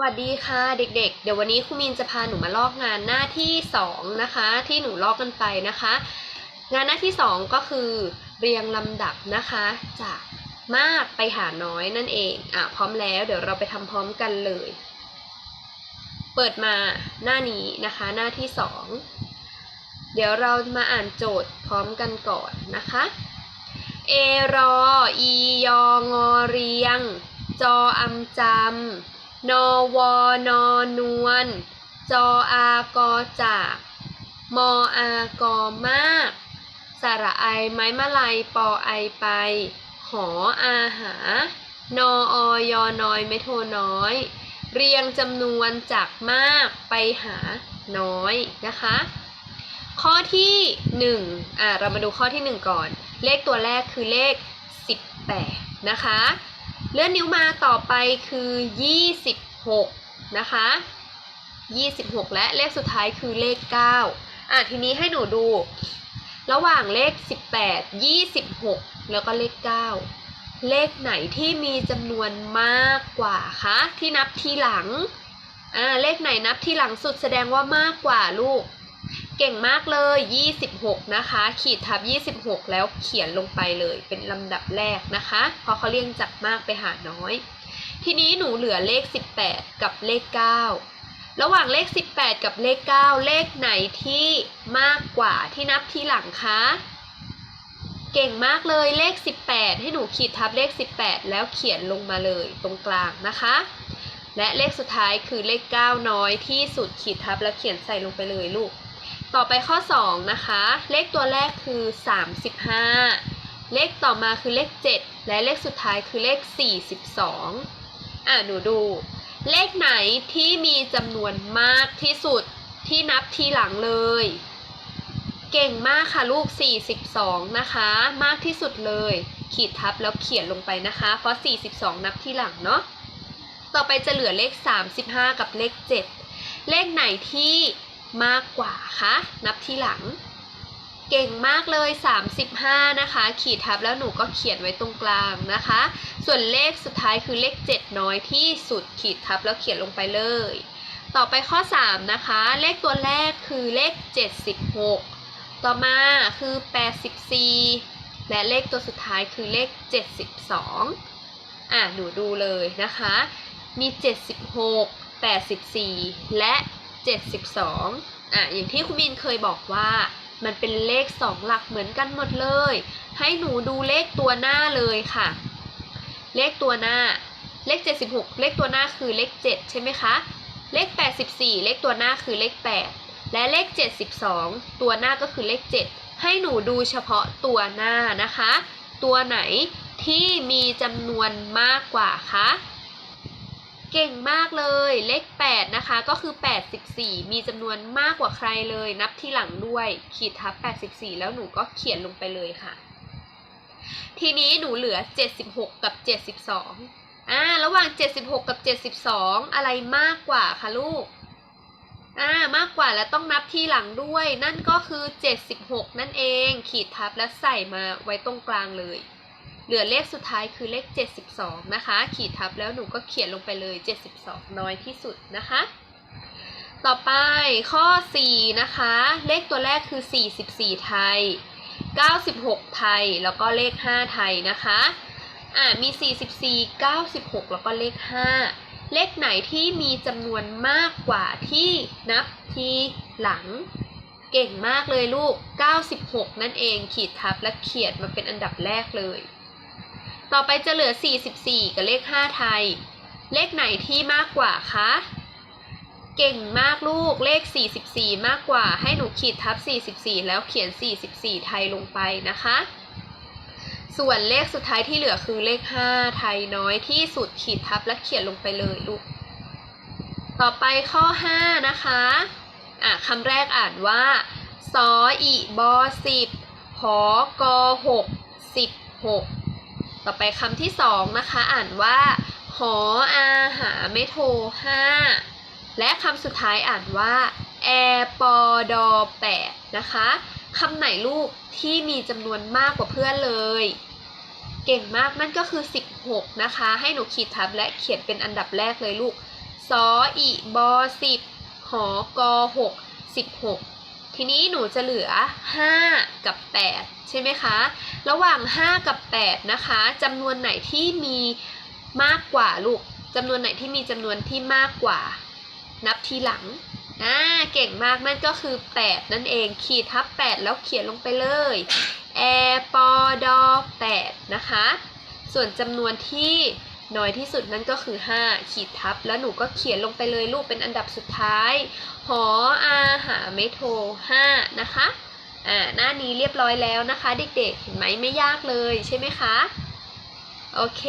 วัสดีค่ะเด็กๆ เดี๋ยววันนี้ครูมินจะพาหนูมาลอกงานหน้าที่สองนะคะ ที่หนูลอกกันไปนะคะ งานหน้าที่สองก็คือเรียงลำดับนะคะ จากมากไปหาน้อยนั่นเองอะพร้อมแล้วเดี๋ยวเราไปทำพร้อมกันเลย เปิดมาหน้านี้นะคะหน้าที่สองเดี๋ยวเรามาอ่านโจทย์พร้อมกันก่อนนะคะเอรออียองอเรียง จออำจำ นอวอนอนวลจออากอจาก มออากอมาก สระไอไม้มะลายปอไอไป หออาหา นออยอนอยไม่โทน้อย เรียงจำนวนจากมากไปหาน้อยนะคะ ข้อที่1อะเรามาดูข้อที่ 1 ก่อน เลขตัวแรกคือเลข 18 นะคะ เลื่อนนิ้วมาต่อไปคือ 26 นะคะ 26 และเลขสุดท้ายคือเลข 9อะทีนี้ให้หนูดู ระหว่างเลข 18 26 แล้วก็เลข 9 เลขไหนที่มีจำนวนมากกว่าคะที่นับทีหลังอ่าเลขไหนนับทีหลังสุดแสดงว่ามากกว่าลูก เก่งมากเลย 26 นะคะ ขีดทับ 26 แล้วเขียนลงไปเลยเป็นลำดับแรกนะคะเพราะเขาเรียงจากมากไปหาน้อย ทีนี้หนูเหลือเลข 18 กับเลข 9 ระหว่างเลข 18 กับเลข 9 เลขไหนที่มากกว่าที่นับทีหลังคะเก่งมากเลยเลข 18 ให้หนูขีดทับเลข 18 แล้วเขียนลงมาเลยตรงกลางนะคะ และเลขสุดท้ายคือเลข 9 น้อยที่สุดขีดทับแล้วเขียนใส่ลงไปเลยลูก ต่อไปข้อ 2 นะคะ เลขตัวแรกคือ 35 เลขต่อมาคือเลข 7 และเลขสุดท้ายคือเลข 42 อะหนูดู เลขไหนที่มีจำนวนมากที่สุดที่นับทีหลังเลย เก่งมากค่ะลูก 42 นะคะ มากที่สุดเลย ขีดทับแล้วเขียนลงไปนะคะ เพราะ 42 นับทีหลังเนาะ ต่อไปจะเหลือเลข 35 กับเลข 7 เลขไหนที่ มากกว่าคะนับทีหลัง เก่งมากเลย 35 นะคะ ขีดทับแล้วหนูก็เขียนไว้ตรงกลางนะคะ ส่วนเลขสุดท้ายคือเลข 7 น้อยที่สุดขีดทับแล้วเขียนลงไปเลย ต่อไปข้อ 3 นะคะ เลขตัวแรกคือเลข 76 ต่อมาคือ 84 และเลขตัวสุดท้ายคือเลข 72 อะหนูดูเลยนะคะ มี 76 84 และ 72อะอย่างที่คุณมินเคยบอกว่า มันเป็นเลข 2 หลักเหมือนกันหมดเลย ให้หนูดูเลขตัวหน้าเลยค่ะ เลขตัวหน้า เลข 76 เลขตัวหน้าคือเลข 7 ใช่ไหมคะ เลข 84 เลขตัวหน้าคือเลข 8 และเลข 72 ตัวหน้าก็คือเลข 7 ให้หนูดูเฉพาะตัวหน้านะคะ ตัวไหนที่มีจำนวนมากกว่าคะ เก่งมากเลยเลข8นะคะก็คือ 84 มีจำนวนมากกว่าใครเลย นับที่หลังด้วยขีดทับ 84 แล้วหนูก็เขียนลงไปเลยค่ะ ทีนี้หนูเหลือ 76 กับ 72อ่าระหว่าง 76 กับ 72 อะไรมากกว่าคะลูกอ่ามากกว่าแล้วต้องนับที่หลังด้วย นั่นก็คือ 76 นั่นเอง ขีดทับแล้วใส่มาไว้ตรงกลางเลย เหลือเลขสุดท้ายคือเลข 72 นะคะ ขีดทับแล้วหนูก็เขียนลงไปเลย 72 น้อยที่สุดนะคะ ต่อไปข้อ 4 นะคะ เลขตัวแรกคือ 44 ไทย 96 ไทย แล้วก็เลข 5 ไทยนะคะ อ่ามี 44 96 แล้วก็เลข 5 เลขไหนที่มีจำนวนมากกว่าที่นับทีหลังเก่งมากเลยลูก 96 นั่นเอง ขีดทับและเขียนมาเป็นอันดับแรกเลย ต่อไปจะเหลือ 44 กับเลข 5 ไทย เลขไหนที่มากกว่าคะ เก่งมากลูก เลข 44 มากกว่า ให้หนูขีดทับ 44 แล้วเขียน 44 ไทยลงไปนะคะ ส่วนเลขสุดท้ายที่เหลือคือเลข 5 ไทยน้อยที่สุดขีดทับและเขียนลงไปเลยลูก ต่อไปข้อ 5 นะคะ อะคำแรกอ่านว่าสออีบอสิบหอกอหกสิบหก ต่อไปคำที่สองนะคะ อ่านว่าหออาหาไม่โทรห้าและคำสุดท้ายอ่านว่าแอปอดอแปดนะคะคำไหนลูกที่มีจำนวนมากกว่าเพื่อนเลย เก่งมากนั่นก็คือ 16 นะคะ ให้หนูขีดทับและเขียนเป็นอันดับแรกเลยลูกสออีบอสิบหอกอหกสิบหก ทีนี้หนูจะเหลือ 5 กับ 8 ใช่ไหมคะ ระหว่าง 5 กับ 8 นะคะจำนวนไหนที่มีมากกว่าลูกจำนวนไหนที่มีจำนวนที่มากกว่า นับทีหลังอ่าเก่งมากนั่นก็คือ 8 นั่นเอง ขีดทับ 8 แล้วเขียนลงไปเลยแอปอดอ8นะคะ ส่วนจำนวนที่ น้อยที่สุดนั่นก็คือ 5 ขีดทับ แล้วหนูก็เขียนลงไปเลยลูกเป็นอันดับสุดท้าย หออาหาไม่โทร5นะคะอ่าหน้านี้เรียบร้อยแล้วนะคะ เด็กๆ เห็นไหมไม่ยากเลยใช่ไหมคะ โอเค